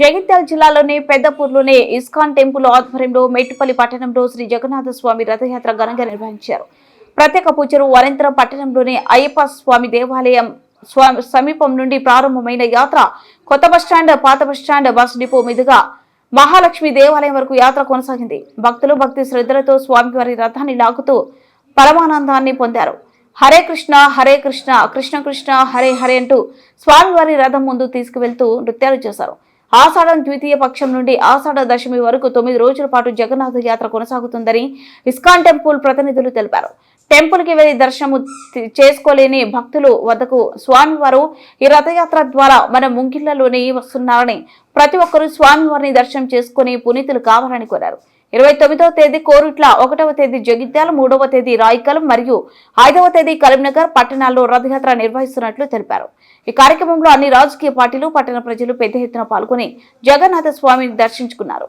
జగిత్యాల జిల్లాలోని పెద్దపూర్లోని ISKCON temple ఆధ్వర్యంలో మెట్టుపల్లి పట్టణంలో శ్రీ జగన్నాథ స్వామి రథయాత్ర ఘనంగా నిర్వహించారు. ప్రత్యేక పూజలు వరంతరం పట్టణంలోని అయ్యప్ప స్వామి దేవాలయం సమీపం నుండి ప్రారంభమైన యాత్ర కొత్త బస్టాండ్ పాత బస్టాండ్ బస్ డిపో మీదుగా మహాలక్ష్మి దేవాలయం వరకు యాత్ర కొనసాగింది. భక్తులు భక్తి శ్రద్ధలతో స్వామివారి రథాన్ని లాగుతూ పరమానందాన్ని పొందారు. హరే కృష్ణ హరే కృష్ణ కృష్ణ కృష్ణ హరే హరే అంటూ స్వామివారి రథం ముందు తీసుకువెళ్తూ నృత్యాలు చేశారు. ఆషాఢం ద్వితీయ పక్షం నుండి ఆషాఢ దశమి వరకు తొమ్మిది రోజుల పాటు జగన్నాథ యాత్ర కొనసాగుతుందని ఇస్కాన్ టెంపుల్ ప్రతినిధులు తెలిపారు. టెంపుల్కి వెళ్ళి దర్శనము చేసుకోలేని భక్తులు వద్దకు స్వామివారు ఈ రథయాత్ర ద్వారా మన ముంగిళ్ళలోనే వస్తున్నారని ప్రతి ఒక్కరూ స్వామివారిని దర్శనం చేసుకుని పునీతులు కావాలని కోరారు. ఇరవై తొమ్మిదవ తేదీ కోరుట్ల ఒకటవ తేదీ జగిత్యాల మూడవ తేదీ రాయికల్ మరియు ఐదవ తేదీ కరీంనగర్ పట్టణాల్లో రథయాత్ర నిర్వహిస్తున్నట్లు తెలిపారు. ఈ కార్యక్రమంలో అన్ని రాజకీయ పార్టీలు పట్టణ ప్రజలు పెద్ద ఎత్తున పాల్గొని జగన్నాథ స్వామిని దర్శించుకున్నారు.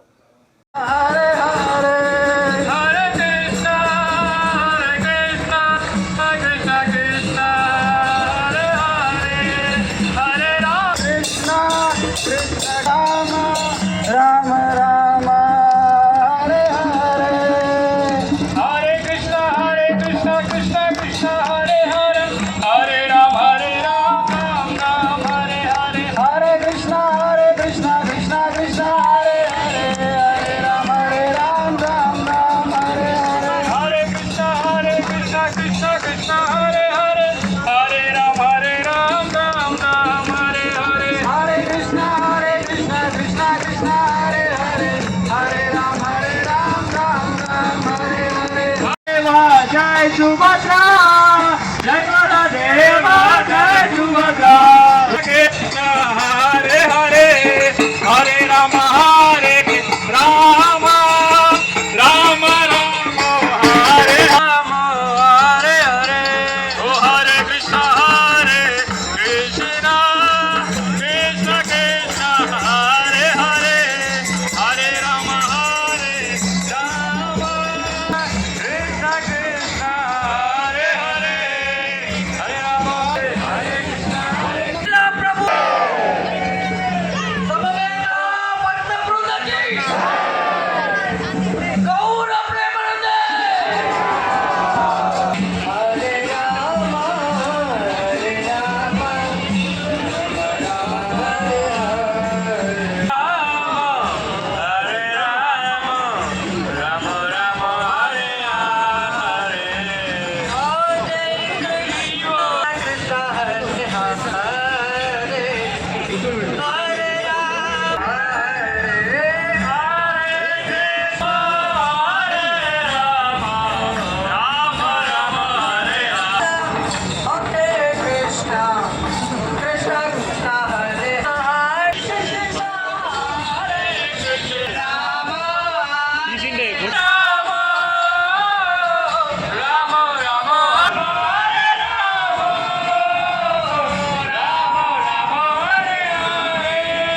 Subhadra, Jai Mata Deva, Jai Subhadra, Jai Hare Hare.